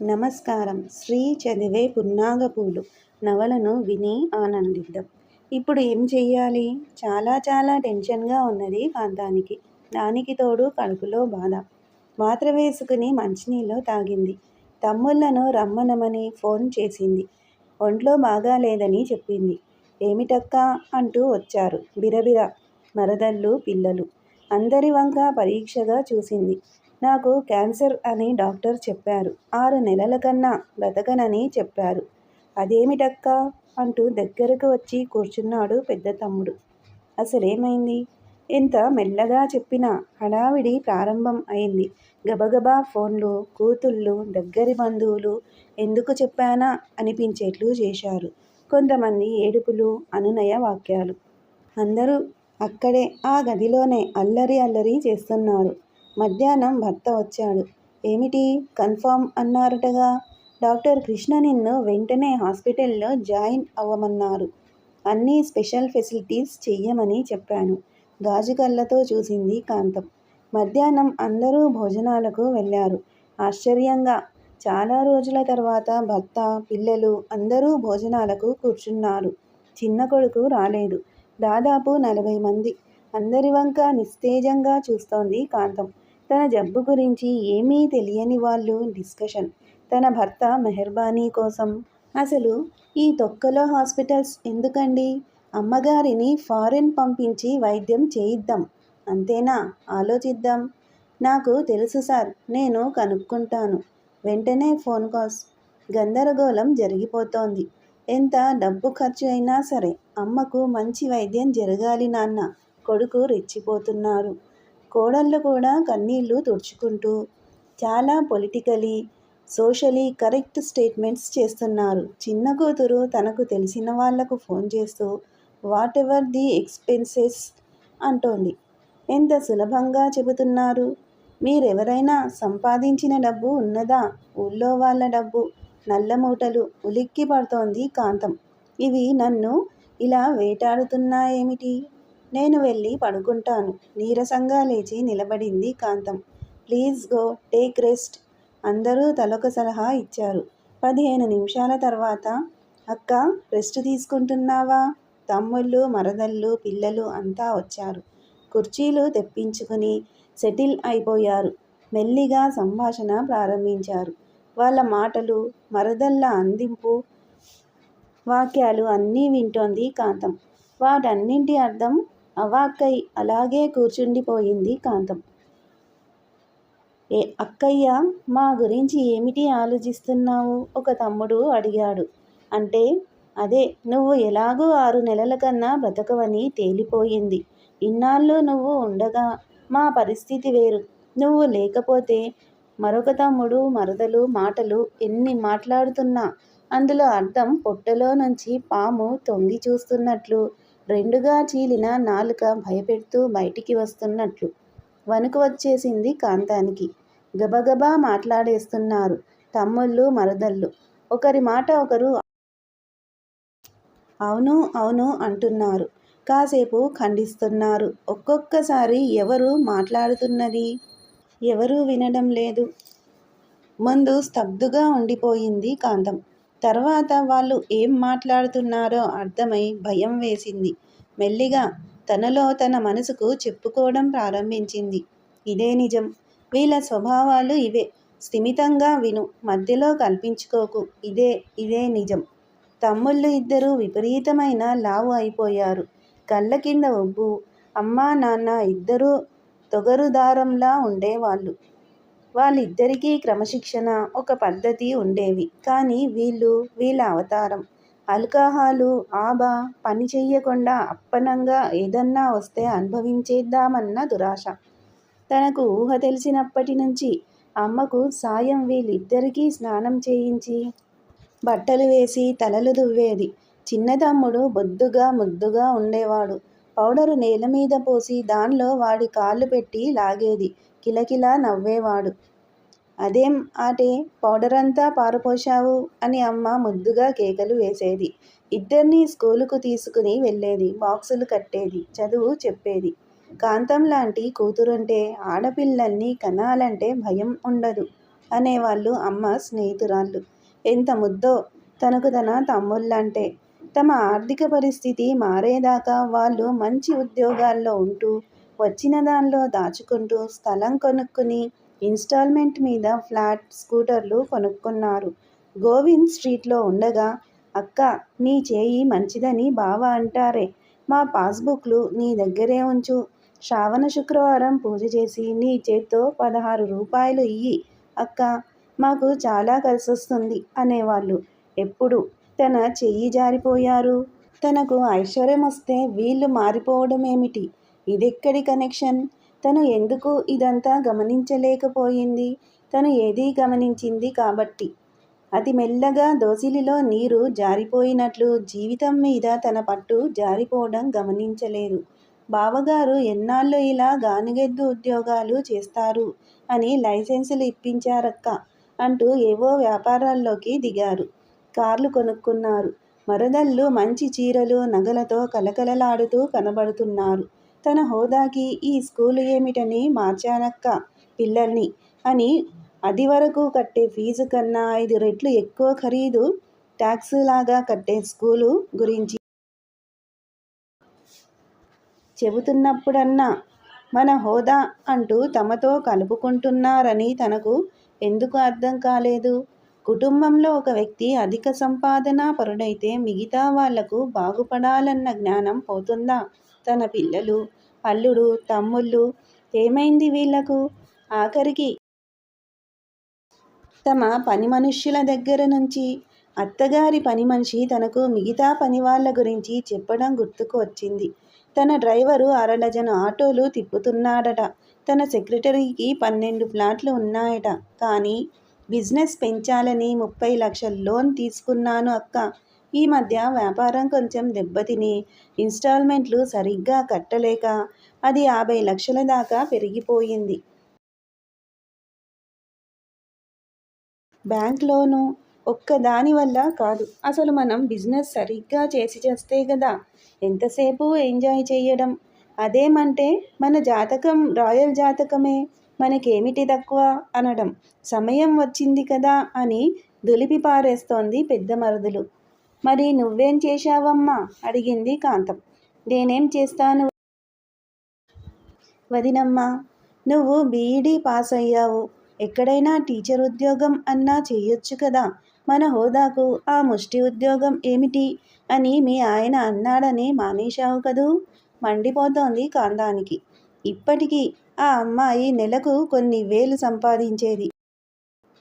నమస్కారం. శ్రీ చదివే పున్నాగపూలు నవలను విని ఆనందిద్దాం. ఇప్పుడు ఏం చెయ్యాలి? చాలా చాలా టెన్షన్గా ఉన్నది కాంతానికి. దానికి తోడు కడుపులో బాధ. మాత్ర వేసుకుని మంచినీళ్ళు తాగింది. తమ్ముళ్ళను రమ్మనమని ఫోన్ చేసింది. ఒంట్లో బాగాలేదని చెప్పింది. ఏమిటక్కా? అంటూ వచ్చారు. బిరబిర. మరదళ్ళు పిల్లలు. అందరి వంక పరీక్షగా చూసింది. నాకు క్యాన్సర్ అని డాక్టర్ చెప్పారు. ఆరు నెలల కన్నా బ్రతకనని చెప్పారు. అదేమిటక్కా అంటూ దగ్గరకు వచ్చి కూర్చున్నాడు పెద్ద తమ్ముడు. అసలేమైంది ఎంత మెల్లగా చెప్పినా హడావిడి ప్రారంభం అయింది. గబగబా ఫోన్లు కూతుళ్ళు దగ్గరి బంధువులు ఎందుకు చెప్పానా అనిపించేట్లు చేశారు. కొంతమంది ఏడుపులు అనునయ వాక్యాలు. అందరూ అక్కడే ఆ గదిలోనే అల్లరి అల్లరి చేస్తున్నారు. మధ్యాహ్నం భర్త వచ్చాడు. ఏమిటి? కన్ఫామ్ అన్నారటగా? డాక్టర్ కృష్ణ నిన్ను వెంటనే హాస్పిటల్లో జాయిన్ అవ్వమన్నారు. అన్ని స్పెషల్ ఫెసిలిటీస్ చెయ్యమని చెప్పాను. గాజు కళ్ళతో చూసింది కాంతం. మధ్యాహ్నం అందరూ భోజనాలకు వెళ్ళారు. ఆశ్చర్యంగా. చాలా రోజుల తర్వాత భర్త పిల్లలు అందరూ భోజనాలకు కూర్చున్నారు. చిన్న కొడుకు రాలేదు. దాదాపు నలభై మంది. అందరి వంక నిస్తేజంగా చూస్తోంది కాంతం. తన జబ్బు గురించి ఏమీ తెలియని వాళ్ళు డిస్కషన్. తన భర్త మెహర్బానీ కోసం. అసలు ఈ తొక్కలో హాస్పిటల్స్ ఎందుకండి? అమ్మగారిని ఫారెన్ పంపించి వైద్యం చేయిద్దాం. అంతేనా? ఆలోచిద్దాం. నాకు తెలుసు సార్ నేను కనుక్కుంటాను. వెంటనే ఫోన్ కాల్స్. గందరగోళం జరిగిపోతోంది. ఎంత డబ్బు ఖర్చు అయినా సరే అమ్మకు మంచి వైద్యం జరగాలి నాన్న. కొడుకు రెచ్చిపోతున్నారు. కోడళ్ళు కూడా కన్నీళ్ళు తుడుచుకుంటూ చాలా పొలిటికలీ సోషలీ కరెక్ట్ స్టేట్మెంట్స్ చేస్తున్నారు. చిన్న కూతురు తనకు తెలిసిన వాళ్ళకు ఫోన్ చేస్తూ వాట్ ఎవర్ ది ఎక్స్పెన్సెస్ అంటోంది. ఎంత సులభంగా చెబుతున్నారు? మీరెవరైనా సంపాదించిన డబ్బు ఉన్నదా? ఊళ్ళో వాళ్ళ డబ్బు నల్ల మూటలు ఉలిక్కి పడుతోంది కాంతం. ఇవి నన్ను ఇలా వేటాడుతున్నాయేమిటి? నేను వెళ్ళి పడుకుంటాను. నీరసంగా లేచి నిలబడింది Kantham. Please go take rest. అందరూ తలొక సలహా ఇచ్చారు. పదిహేను నిమిషాల తర్వాత అక్క రెస్ట్ తీసుకుంటున్నావా? తమ్ముళ్ళు మరదళ్ళు పిల్లలు అంతా వచ్చారు. కుర్చీలు తెప్పించుకుని సెటిల్ అయిపోయారు. మెల్లిగా సంభాషణ ప్రారంభించారు. వాళ్ళ మాటలు మరదళ్ళ అందింపు వాక్యాలు అన్నీ వింటోంది కాంతం. వాటన్నింటి అర్థం అవాక్కై అలాగే కూర్చుండిపోయింది కాంతం. ఏ అక్కయ్య మా గురించి ఏమిటి ఆలోచిస్తున్నావు? ఒక తమ్ముడు అడిగాడు. అంటే అదే నువ్వు ఎలాగూ ఆరు నెలల కన్నా బ్రతకవని తేలిపోయింది. ఇన్నాళ్ళు నువ్వు ఉండగా మా పరిస్థితి వేరు. నువ్వు లేకపోతే మరొక తమ్ముడు మరదలు మాటలు ఎన్ని మాట్లాడుతున్నా అందులో అర్థం పొట్టలో నుంచి పాము తొంగి చూస్తున్నట్లు రెండుగా చీలిన నాలుక భయపెడుతూ బయటికి వస్తున్నట్లు. వణుకు వచ్చేసింది కాంతానికి. గబగబా మాట్లాడేస్తున్నారు తమ్ముళ్ళు మరదళ్ళు. ఒకరి మాట ఒకరు అవును అవును అంటున్నారు. కాసేపు ఖండిస్తున్నారు. ఒక్కొక్కసారి ఎవరు మాట్లాడుతున్నది? ఎవరూ వినడం లేదు. ముందు స్తబ్దుగా ఉండిపోయింది కాంతం. తర్వాత వాళ్ళు ఏం మాట్లాడుతున్నారో అర్థమై భయం వేసింది. మెల్లిగా తనలో తన మనసుకు చెప్పుకోవడం ప్రారంభించింది. ఇదే నిజం. వీళ్ళ స్వభావాలు ఇవే. స్థిమితంగా విను. మధ్యలో కల్పించుకోకు. ఇదే ఇదే నిజం. తమ్ముళ్ళు ఇద్దరూ విపరీతమైన లావు అయిపోయారు. కళ్ళ కింద ఒబ్బు అమ్మా నాన్న ఇద్దరూ తొగరుదారంలా ఉండేవాళ్ళు. వాళ్ళిద్దరికీ క్రమశిక్షణ ఒక పద్ధతి ఉండేవి. కానీ వీళ్ళు వీళ్ళ అవతారం. ఆల్కహాలు ఆబా పని చెయ్యకుండా అప్పనంగా ఏదన్నా వస్తే అనుభవించేద్దామన్న దురాశ. తనకు ఊహ తెలిసినప్పటి నుంచి అమ్మకు సాయం వీళ్ళిద్దరికీ స్నానం చేయించి బట్టలు వేసి తలలు దువ్వేది. చిన్న తమ్ముడు బొద్దుగా ముద్దుగా ఉండేవాడు. పౌడరు నేల మీద పోసి దానిలో వాడి కాళ్ళు పెట్టి లాగేది. కిలకిలా నవ్వేవాడు. అదేం ఆటే పౌడరంతా పారపోశావు? అని అమ్మ ముద్దుగా కేకలు వేసేది. ఇద్దరినీ స్కూలుకు తీసుకుని వెళ్ళేది బాక్సులు కట్టేది చదువు చెప్పేది. కాంతం లాంటి కూతురుంటే ఆడపిల్లల్ని కనాలంటే భయం ఉండదు అనేవాళ్ళు అమ్మ స్నేహితురాళ్ళు. ఎంత ముద్దో తనకు తన తమ్ముళ్ళంటే. తమ ఆర్థిక పరిస్థితి మారేదాకా వాళ్ళు మంచి ఉద్యోగాల్లో ఉంటూ వచ్చిన దానిలో దాచుకుంటూ స్థలం కొనుక్కుని ఇన్స్టాల్మెంట్ మీద ఫ్లాట్ స్కూటర్లు కొనుక్కున్నారు. గోవింద్ స్ట్రీట్లో ఉండగా అక్క నీ చేయి మంచిదని బావ అంటారే. మా పాస్బుక్లు నీ దగ్గరే ఉంచు. శ్రావణ శుక్రవారం పూజ చేసి నీ చేత్తో పదహారు రూపాయలు ఇయ్యి. అక్క మాకు చాలా కలిసొస్తుంది అనేవాళ్ళు. ఎప్పుడు? తన చెయ్యి జారిపోయారు. తనకు ఐశ్వర్యం వస్తే వీళ్ళు మారిపోవడం ఏమిటి ఇదెక్కడి కనెక్షన్? తను ఎందుకు ఇదంతా గమనించలేకపోయింది? తను ఏదీ గమనించింది కాబట్టి. అతి మెల్లగా దోసిలిలో నీరు జారిపోయినట్లు జీవితం మీద తన పట్టు జారిపోవడం గమనించలేదు. బావగారు ఎన్నాళ్ళు ఇలా గానుగెద్దు ఉద్యోగాలు చేస్తారు అని లైసెన్సులు ఇప్పించారక్క అంటూ ఏవో వ్యాపారాల్లోకి దిగారు. కార్లు కొనుక్కున్నారు. మరదళ్ళు మంచి చీరలు నగలతో కలకలలాడుతూ కనబడుతున్నారు. తన హోదాకి ఈ స్కూలు ఏమిటని మార్చానక్క పిల్లల్ని. అని అది వరకు కట్టే ఫీజు కన్నా ఐదు రెట్లు ఎక్కువ ఖరీదు ట్యాక్స్ లాగా కట్టే స్కూలు గురించి చెబుతున్నప్పుడన్నా మన హోదా అంటూ తమతో కలుపుకుంటున్నారని తనకు ఎందుకు అర్థం కాలేదు? కుటుంబంలో ఒక వ్యక్తి అధిక సంపాదన పరుడైతే మిగతా వాళ్ళకు బాగుపడాలన్న జ్ఞానం పోతుందా? తన పిల్లలు అల్లుడు తమ్ముళ్ళు ఏమైంది వీళ్ళకు ఆఖరికి తమ పని మనుష్యుల దగ్గర నుంచి అత్తగారి పని మనిషి తనకు మిగతా పని వాళ్ళ గురించి చెప్పడం గుర్తుకు వచ్చింది. తన డ్రైవరు అరడజను ఆటోలు తిప్పుతున్నాడట. తన సెక్రటరీకి పన్నెండు ఫ్లాట్లు ఉన్నాయట. కానీ బిజినెస్ పెంచాలని ముప్పై లక్షల లోన్ తీసుకున్నాను అక్క. ఈ మధ్య వ్యాపారం కొంచెం దెబ్బతిని ఇన్స్టాల్మెంట్లు సరిగ్గా కట్టలేక అది యాభై లక్షల దాకా పెరిగిపోయింది. బ్యాంక్ లోను ఒక్క దాని వల్ల కాదు. అసలు మనం బిజినెస్ సరిగ్గా చేసి చేస్తే కదా ఎంతసేపు ఎంజాయ్ చేయడం? అదేమంటే మన జాతకం రాయల్ జాతకమే మనకేమిటి తక్కువ అనడం. సమయం వచ్చింది కదా అని దులిపి పారేస్తోంది పెద్ద మరుదులు. మరి నువ్వేం చేశావమ్మా? అడిగింది కాంతం. నేనేం చేస్తాను? వదినమ్మా నువ్వు బీఈడీ పాస్ అయ్యావు ఎక్కడైనా టీచర్ ఉద్యోగం అన్నా చేయొచ్చు కదా. మన హోదాకు ఆ ముష్టి ఉద్యోగం ఏమిటి? అని మీ ఆయన అన్నాడని మానేశావు కదూ? మండిపోతోంది కాంతానికి. ఇప్పటికీ ఆ అమ్మాయి నెలకు కొన్ని వేలు సంపాదించేది.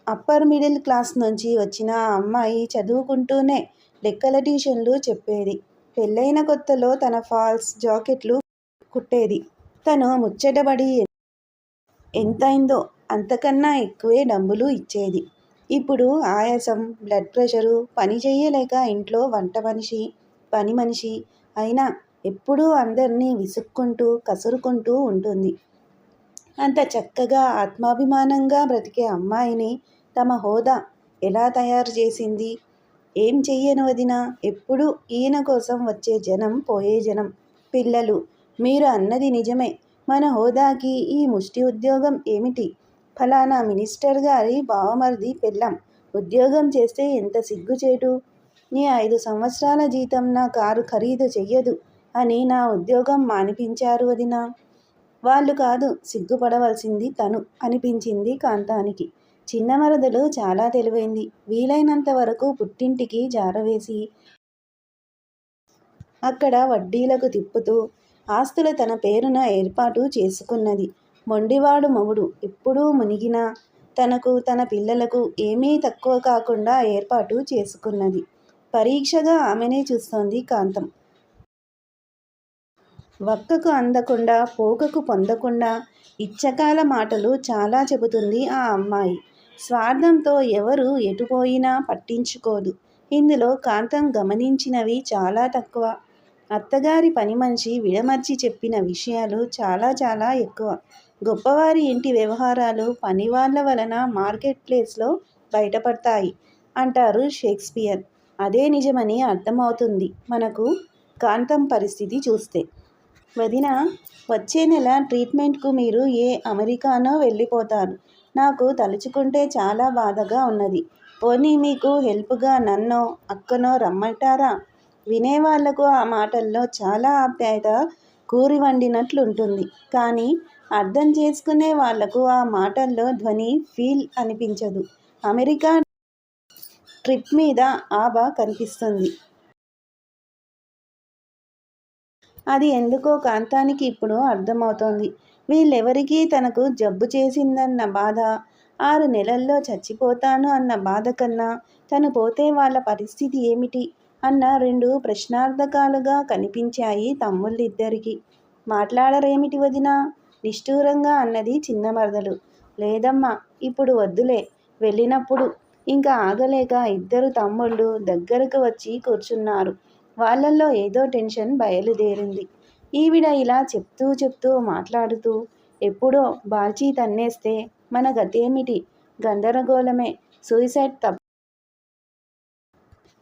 అప్పర్ మిడిల్ క్లాస్ నుంచి వచ్చిన ఆ అమ్మాయి చదువుకుంటూనే లెక్కల ట్యూషన్లు చెప్పేది. పెళ్ళైన కొత్తలో తన ఫాల్స్ జాకెట్లు కుట్టేది. తను ముచ్చటబడి ఎంతైందో అంతకన్నా ఎక్కువే డబ్బులు ఇచ్చేది. ఇప్పుడు ఆయాసం బ్లడ్ ప్రెషరు పని చేయలేక ఇంట్లో వంట మనిషి పని మనిషి అయినా ఎప్పుడూ అందరినీ విసుక్కుంటూ కసురుకుంటూ ఉంటుంది. అంత చక్కగా ఆత్మాభిమానంగా బ్రతికే అమ్మాయిని తమ హోదా ఎలా తయారు చేసింది? ఏం చెయ్యను వదిన? ఎప్పుడు ఈయన కోసం వచ్చే జనం పోయే జనం. పిల్లలు మీరు అన్నది నిజమే. మన హోదాకి ఈ ముష్టి ఉద్యోగం ఏమిటి? ఫలానా మినిస్టర్ గారి బావమరిది పెళ్ళాం. ఉద్యోగం చేస్తే ఎంత సిగ్గుచేటు? నీ ఐదు సంవత్సరాల జీతం నా కారు ఖరీదు చెయ్యదు అని నా ఉద్యోగం మానిపించారు వదినా. వాళ్ళు కాదు సిగ్గుపడవలసింది తను అనిపించింది కాంతానికి. చిన్న మరదలు చాలా తెలివైంది. వీలైనంత వరకు పుట్టింటికి జారవేసి అక్కడ వడ్డీలకు తిప్పుతూ ఆస్తులు తన పేరున ఏర్పాటు చేసుకున్నది. మొండివాడు మవుడు ఎప్పుడూ మునిగినా తనకు తన పిల్లలకు ఏమీ తక్కువ కాకుండా ఏర్పాటు చేసుకున్నది. పరీక్షగా ఆమెనే చూస్తోంది కాంతం. వక్కకు అందకుండా పోకకు పొందకుండా ఇచ్చకాల మాటలు చాలా చెబుతుంది ఆ అమ్మాయి. స్వార్థంతో ఎవరు ఎటుపోయినా పట్టించుకోదు. ఇందులో కాంతం గమనించినవి చాలా తక్కువ. అత్తగారి పని మనిషి విడమర్చి చెప్పిన విషయాలు చాలా చాలా ఎక్కువ. గొప్పవారి ఇంటి వ్యవహారాలు పని వాళ్ళ వలన మార్కెట్ ప్లేస్లో బయటపడతాయి అంటారు షేక్స్పియర్. అదే నిజమని అర్థమవుతుంది మనకు కాంతం పరిస్థితి చూస్తే. వదిన వచ్చే నెల ట్రీట్మెంట్కు మీరు ఏ అమెరికానో వెళ్ళిపోతారు. నాకు తలుచుకుంటే చాలా బాధగా ఉన్నది. పోనీ మీకు హెల్ప్గా నన్నో అక్కనో రమ్మంటారా? వినేవాళ్ళకు ఆ మాటల్లో చాలా ఆప్యాయత కూరి వండినట్లుంటుంది. కానీ అర్థం చేసుకునే వాళ్ళకు ఆ మాటల్లో ధ్వని ఫీల్ అనిపించదు. అమెరికా ట్రిప్ మీద ఆబ కనిపిస్తుంది. అది ఎందుకో కాంతానికి ఇప్పుడు అర్థమవుతోంది. వీళ్ళెవరికీ తనకు జబ్బు చేసిందన్న బాధ. ఆరు నెలల్లో చచ్చిపోతాను అన్న బాధ కన్నా తను పోతే వాళ్ళ పరిస్థితి ఏమిటి? అన్న రెండు ప్రశ్నార్థకాలుగా కనిపించాయి తమ్ముళ్ళిద్దరికీ. మాట్లాడరేమిటి వదినా? నిష్ఠూరంగా అన్నది చిన్న మరదలు లేదమ్మా ఇప్పుడు వద్దులే. వెళ్ళినప్పుడు. ఇంకా ఆగలేక ఇద్దరు తమ్ముళ్ళు దగ్గరకు వచ్చి కూర్చున్నారు. వాళ్ళల్లో ఏదో టెన్షన్ బయలుదేరింది. ఈవిడ ఇలా చెప్తూ చెప్తూ మాట్లాడుతూ ఎప్పుడో బాల్చీ తన్నేస్తే మన గతేమిటి? గందరగోళమే. సూసైడ్ తప్ప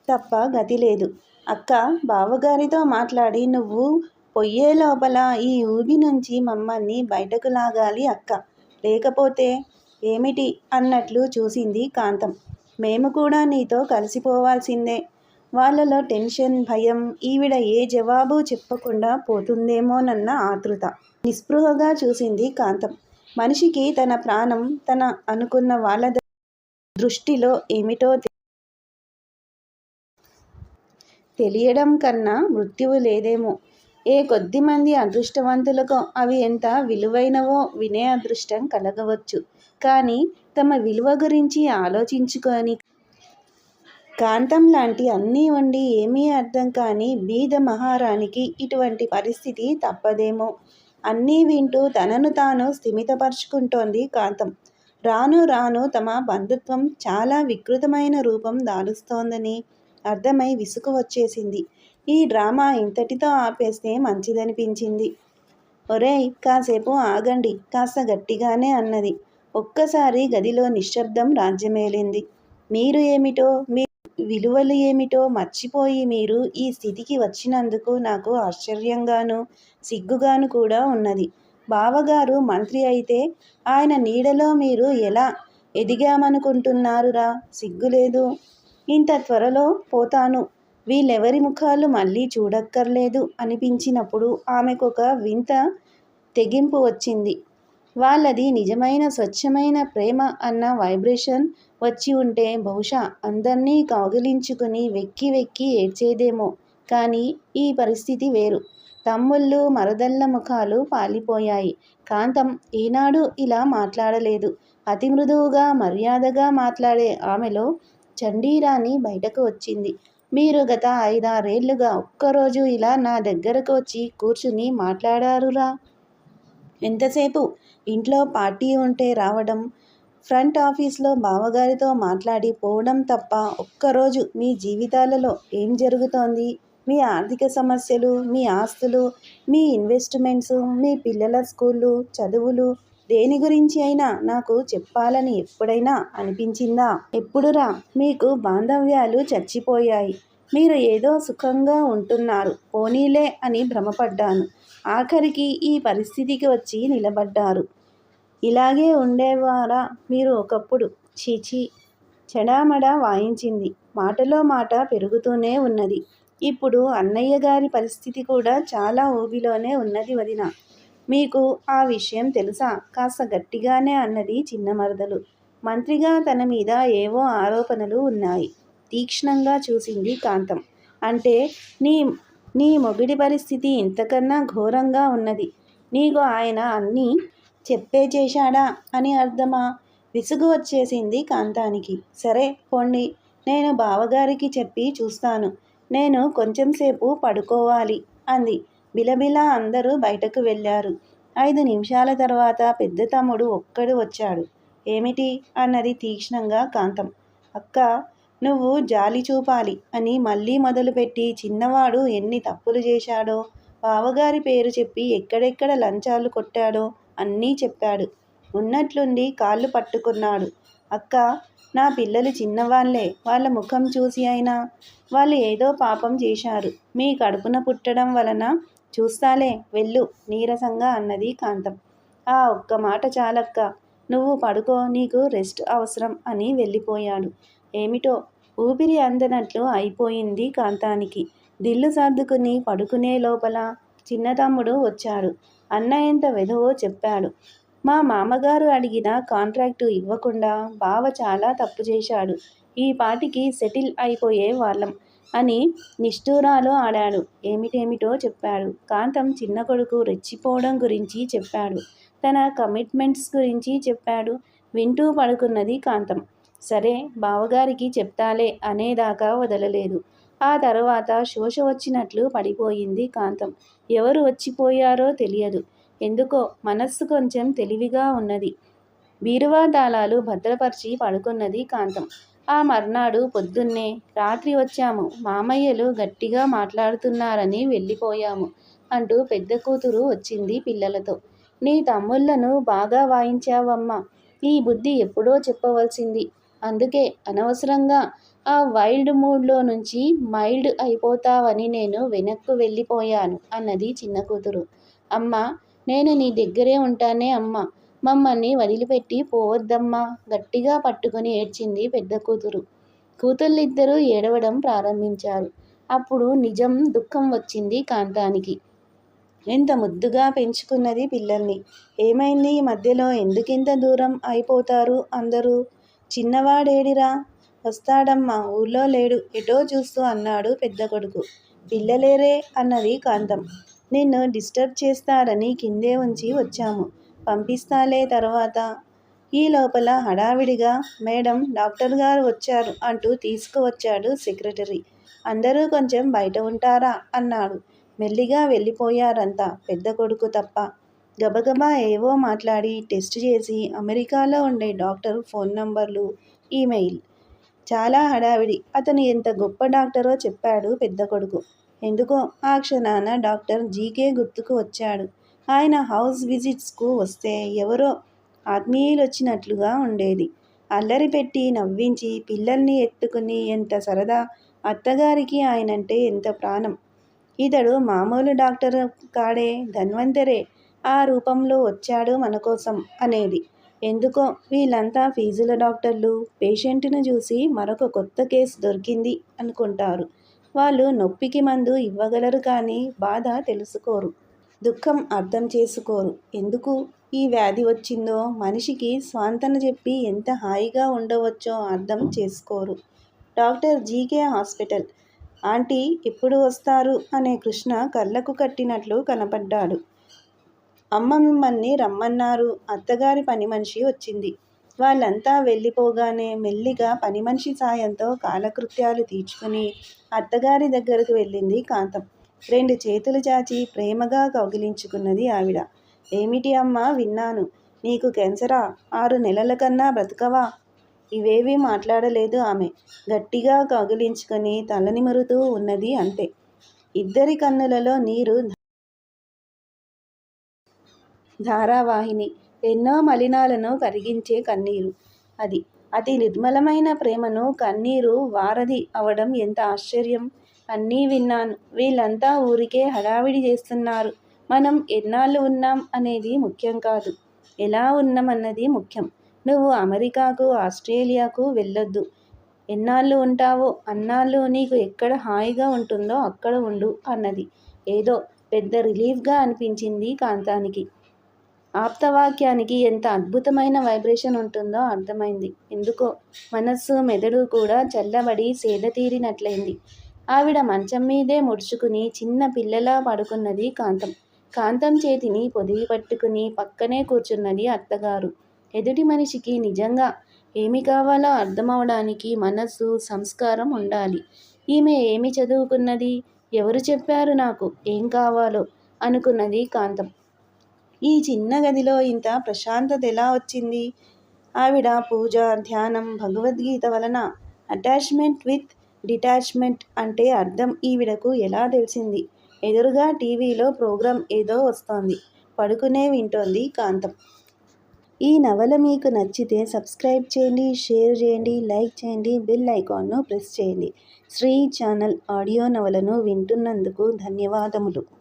తప్ప గతి లేదు అక్క బావగారితో మాట్లాడి నువ్వు పొయ్యే లోపల ఈ ఊబి నుంచి మమ్మల్ని బయటకు లాగాలి అక్క. లేకపోతే ఏమిటి? అన్నట్లు చూసింది కాంతం. మేము కూడా నీతో కలిసిపోవాల్సిందే. వాళ్ళలో టెన్షన్ భయం ఈవిడ ఏ జవాబు చెప్పకుండా పోతుందేమోనన్న ఆతృత. నిస్పృహగా చూసింది కాంతం. మనిషికి తన ప్రాణం తన అనుకున్న వాళ్ళ దృష్టిలో ఏమిటో తెలియడం కన్నా మృత్యువు లేదేమో. ఏ కొద్ది మంది అదృష్టవంతులకు అవి ఎంత విలువైనవో వినే అదృష్టం కలగవచ్చు. కానీ తమ విలువ గురించి ఆలోచించుకొని కాంతం లాంటి అన్నీ ఉండి ఏమీ అర్థం కాని బీద మహారాణికి ఇటువంటి పరిస్థితి తప్పదేమో. అన్నీ వింటూ తనను తాను స్థిమితపరుచుకుంటోంది కాంతం. రాను రాను తమ బంధుత్వం చాలా వికృతమైన రూపం దాలుస్తోందని అర్థమై విసుగు వచ్చేసింది. ఈ డ్రామా ఇంతటితో ఆపేస్తే మంచిదనిపించింది. ఒరేయ్ కాసేపు ఆగండి కాస్త గట్టిగానే అన్నది. ఒక్కసారి గదిలో నిశ్శబ్దం రాజ్యమేలింది. మీరు ఏమిటో మీ విలువలు ఏమిటో మర్చిపోయి మీరు ఈ స్థితికి వచ్చినందుకు నాకు ఆశ్చర్యంగాను సిగ్గుగాను కూడా ఉన్నది. బావగారు మంత్రి అయితే ఆయన నీడలో మీరు ఎలా ఎదిగామనుకుంటున్నారురా? సిగ్గులేదు ఇంత త్వరలో పోతాను. వీళ్ళెవరి ముఖాలు మళ్ళీ చూడక్కర్లేదు అనిపించినప్పుడు ఆమెకొక వింత తెగింపు వచ్చింది. వాళ్ళది నిజమైన స్వచ్ఛమైన ప్రేమ అన్న వైబ్రేషన్ వచ్చి ఉంటే బహుశా అందరినీ కౌగిలించుకుని వెక్కి వెక్కి ఏడ్చేదేమో. కానీ ఈ పరిస్థితి వేరు. తమ్ముళ్ళు మరదళ్ళ ముఖాలు పాలిపోయాయి. కాంతం ఈనాడు ఇలా మాట్లాడలేదు. అతి మృదువుగా మర్యాదగా మాట్లాడే ఆమెలో చండీరాణి బయటకు వచ్చింది. మీరు గత ఐదారేళ్ళుగా ఒక్కరోజు ఇలా నా దగ్గరకు వచ్చి కూర్చుని మాట్లాడారురా? ఎంతసేపు? ఇంట్లో పార్టీ ఉంటే రావడం ఫ్రంట్ ఆఫీస్లో బావగారితో మాట్లాడి పోవడం తప్ప ఒక్కరోజు మీ జీవితాలలో ఏం జరుగుతోంది? మీ ఆర్థిక సమస్యలు మీ ఆస్తులు మీ ఇన్వెస్ట్మెంట్స్ మీ పిల్లల స్కూళ్ళు చదువులు దేని గురించి అయినా నాకు చెప్పాలని ఎప్పుడైనా అనిపించిందా? ఎప్పుడురా మీకు బాంధవ్యాలు చచ్చిపోయాయి. మీరు ఏదో సుఖంగా ఉంటున్నారు పోనీలే అని భ్రమపడ్డాను. ఆఖరికి ఈ పరిస్థితికి వచ్చి నిలబడ్డారు. ఇలాగే ఉండేవారా మీరు ఒకప్పుడు? చీచీ! చెడామడా వాయించింది. మాటలో మాట పెరుగుతూనే ఉన్నది. ఇప్పుడు అన్నయ్య గారి పరిస్థితి కూడా చాలా ఊబిలోనే ఉన్నది వదిన. మీకు ఆ విషయం తెలుసా? కాస్త గట్టిగానే అన్నది చిన్న మరదలు మంత్రిగా తన మీద ఏవో ఆరోపణలు ఉన్నాయి. తీక్షణంగా చూసింది కాంతం. అంటే నీ నీ మొగిడి పరిస్థితి ఇంతకన్నా ఘోరంగా ఉన్నది. నీకు ఆయన అన్నీ చెప్పే చేశాడా అని అర్థమా? విసుగు వచ్చేసింది కాంతానికి. సరే పోండి. నేను బావగారికి చెప్పి చూస్తాను. నేను కొంచెంసేపు పడుకోవాలి అంది. బిలబిలా అందరూ బయటకు వెళ్ళారు. ఐదు నిమిషాల తర్వాత పెద్ద తమ్ముడు ఒక్కడు వచ్చాడు. ఏమిటి? అన్నది తీక్ష్ణంగా కాంతం. అక్క నువ్వు జాలి చూపాలి అని మళ్ళీ మొదలుపెట్టి చిన్నవాడు ఎన్ని తప్పులు చేశాడో బావగారి పేరు చెప్పి ఎక్కడెక్కడ లంచాలు కొట్టాడో అన్నీ చెప్పాడు. ఉన్నట్లుండి కాళ్ళు పట్టుకున్నాడు. అక్క నా పిల్లలు చిన్నవాళ్ళే వాళ్ళ ముఖం చూసి అయినా వాళ్ళు ఏదో పాపం చేశారు. మీ కడుపున పుట్టడం వలన చూస్తాలే వెళ్ళు నీరసంగా అన్నది కాంతం. ఆ ఒక్క మాట చాలక్క నువ్వు పడుకో నీకు రెస్ట్ అవసరం అని వెళ్ళిపోయాడు. ఏమిటో? ఊపిరి అందనట్లు అయిపోయింది కాంతానికి. దిల్లు సర్దుకుని పడుకునే లోపల చిన్న తమ్ముడు వచ్చాడు. అన్న ఎంత వెధవో చెప్పాడు. మా మామగారు అడిగిన కాంట్రాక్టు ఇవ్వకుండా బావ చాలా తప్పు చేశాడు. ఈ పాటికి సెటిల్ అయిపోయే వాళ్ళం అని నిష్ఠూరాలు ఆడాడు. ఏమిటేమిటో చెప్పాడు. కాంతం చిన్న కొడుకు రెచ్చిపోవడం గురించి చెప్పాడు. తన కమిట్మెంట్స్ గురించి చెప్పాడు. వింటూ పడుకున్నది కాంతం. సరే బావగారికి చెప్తాలే అనేదాకా వదలలేదు. ఆ తర్వాత శోష వచ్చినట్లు పడిపోయింది కాంతం. ఎవరు వచ్చిపోయారో తెలియదు. ఎందుకో మనస్సు కొంచెం తెలివిగా ఉన్నది. బీరువా తాళాలు భద్రపరిచి పడుకున్నది కాంతం. ఆ మర్నాడు పొద్దున్నే రాత్రి వచ్చాము. మామయ్యలు గట్టిగా మాట్లాడుతున్నారని వెళ్ళిపోయాము అంటూ పెద్ద కూతురు వచ్చింది పిల్లలతో. నీ తమ్ముళ్ళను బాగా వాయించావమ్మా. ఈ బుద్ధి ఎప్పుడో చెప్పవలసింది. అందుకే అనవసరంగా ఆ వైల్డ్ మూడ్లో నుంచి మైల్డ్ అయిపోతావని నేను వెనక్కు వెళ్ళిపోయాను అన్నది చిన్న కూతురు. అమ్మ నేను నీ దగ్గరే ఉంటానే అమ్మ. మమ్మల్ని వదిలిపెట్టి పోవద్దమ్మా గట్టిగా పట్టుకుని ఏడ్చింది పెద్ద కూతురు. కూతుళ్ళిద్దరూ ఏడవడం ప్రారంభించారు. అప్పుడు నిజం దుఃఖం వచ్చింది కాంతానికి. ఎంత ముద్దుగా పెంచుకున్నది పిల్లల్ని. ఏమైంది ఈ మధ్యలో? ఎందుకింత దూరం అయిపోతారు అందరూ? చిన్నవాడేడిరా? వస్తాడమ్మా ఊళ్ళో లేడు. ఎటో చూస్తూ అన్నాడు పెద్ద కొడుకు. పిల్లలేరే అన్నది కాంతం. నిన్ను డిస్టర్బ్ చేస్తారని కిందే ఉంచి వచ్చాము. పంపిస్తాలే తర్వాత. ఈ లోపల హడావిడిగా మేడం డాక్టర్ గారు వచ్చారు అంటూ తీసుకువచ్చాడు సెక్రటరీ. అందరూ కొంచెం బయట ఉంటారా? అన్నాడు. మెల్లిగా వెళ్ళిపోయారంతా పెద్ద కొడుకు తప్ప. గబగబా ఏవో మాట్లాడి టెస్ట్ చేసి అమెరికాలో ఉండే డాక్టర్ ఫోన్ నంబర్లు ఈమెయిల్. చాలా హడావిడి. అతను ఎంత గొప్ప డాక్టరో చెప్పాడు పెద్ద కొడుకు. ఎందుకో ఆ క్షణాన డాక్టర్ జీకే గుర్తుకు వచ్చాడు. ఆయన హౌస్ విజిట్స్కు వస్తే ఎవరో ఆత్మీయులు వచ్చినట్లుగా ఉండేది. అల్లరి పెట్టి నవ్వించి పిల్లల్ని ఎత్తుకుని ఎంత సరదా అత్తగారికి ఆయనంటే ఎంత ప్రాణం. ఇతడు మామూలు డాక్టర్ కాడే ధన్వంతరే. ఆ రూపంలో వచ్చాడు మన కోసం అనేది. ఎందుకో వీళ్ళంతా ఫీజుల డాక్టర్లు పేషెంట్ను చూసి మరొక కొత్త కేసు దొరికింది అనుకుంటారు. వాళ్ళు నొప్పికి మందు ఇవ్వగలరు కానీ బాధ తెలుసుకోరు. దుఃఖం అర్థం చేసుకోరు. ఎందుకు? ఈ వ్యాధి వచ్చిందో మనిషికి స్వాంతన చెప్పి ఎంత హాయిగా ఉండవచ్చో అర్థం చేసుకోరు. Doctor GK hospital. ఆంటీ ఎప్పుడు వస్తారు? అనే కృష్ణ కళ్ళకు కట్టినట్లు కనపడ్డాడు. అమ్మ మిమ్మల్ని రమ్మన్నారు. అత్తగారి పని మనిషి వచ్చింది. వాళ్ళంతా వెళ్ళిపోగానే మెల్లిగా పని మనిషి సాయంతో కాలకృత్యాలు తీర్చుకుని అత్తగారి దగ్గరకు వెళ్ళింది కాంతం. రెండు చేతులు చాచి ప్రేమగా కౌగిలించుకున్నది ఆవిడ. ఏమిటి అమ్మా విన్నాను. నీకు క్యాన్సరా? ఆరు నెలల కన్నా బ్రతకవా? ఇవేవీ మాట్లాడలేదు ఆమె. గట్టిగా కౌగిలించుకొని తలనిమురుతూ ఉన్నది అంతే. ఇద్దరి కన్నులలో నీరు ధారావాహిని ఎన్నో మలినాలను కరిగించే కన్నీరు. అది అతి నిర్మలమైన ప్రేమను కన్నీరు వారధి అవడం ఎంత ఆశ్చర్యం? అన్నీ విన్నాను. వీళ్ళంతా ఊరికే హడావిడి చేస్తున్నారు. మనం ఎన్నాళ్ళు ఉన్నాం అనేది ముఖ్యం కాదు. ఎలా ఉన్నామన్నది ముఖ్యం. నువ్వు అమెరికాకు ఆస్ట్రేలియాకు వెళ్ళొద్దు. ఎన్నాళ్ళు ఉంటావో అన్నాళ్ళు నీకు ఎక్కడ హాయిగా ఉంటుందో అక్కడ ఉండు అన్నది. ఏదో పెద్ద రిలీఫ్గా అనిపించింది కాంతానికి. ఆప్తవాక్యానికి ఎంత అద్భుతమైన వైబ్రేషన్ ఉంటుందో అర్థమైంది. ఎందుకో మనస్సు మెదడు కూడా చల్లబడి సేదతీరినట్లయింది ఆవిడ మంచం మీదే ముడుచుకుని చిన్న పిల్లలా పడుకున్నది కాంతం. కాంతం చేతిని పొదిగి పట్టుకుని పక్కనే కూర్చున్నది అత్తగారు. ఎదుటి మనిషికి నిజంగా ఏమి కావాలో అర్థమవడానికి మనస్సు సంస్కారం ఉండాలి. ఈమె ఏమి చదువుకున్నది? ఎవరు చెప్పారు నాకు ఏం కావాలో? అనుకున్నది కాంతం. ఈ చిన్న గదిలో ఇంత ప్రశాంతత ఎలా వచ్చింది? ఆవిడ పూజ ధ్యానం భగవద్గీత వలన అటాచ్మెంట్ విత్ డిటాచ్మెంట్ అంటే అర్థం ఈవిడకు ఎలా తెలిసింది? ఎదురుగా టీవీలో ప్రోగ్రాం ఏదో వస్తోంది. పడుకునే వింటోంది కాంతం. ఈ నవల మీకు నచ్చితే సబ్స్క్రైబ్ చేయండి షేర్ చేయండి లైక్ చేయండి బెల్ ఐకాన్ను ప్రెస్ చేయండి. శ్రీ ఛానల్ ఆడియో నవలను వింటున్నందుకు ధన్యవాదములు.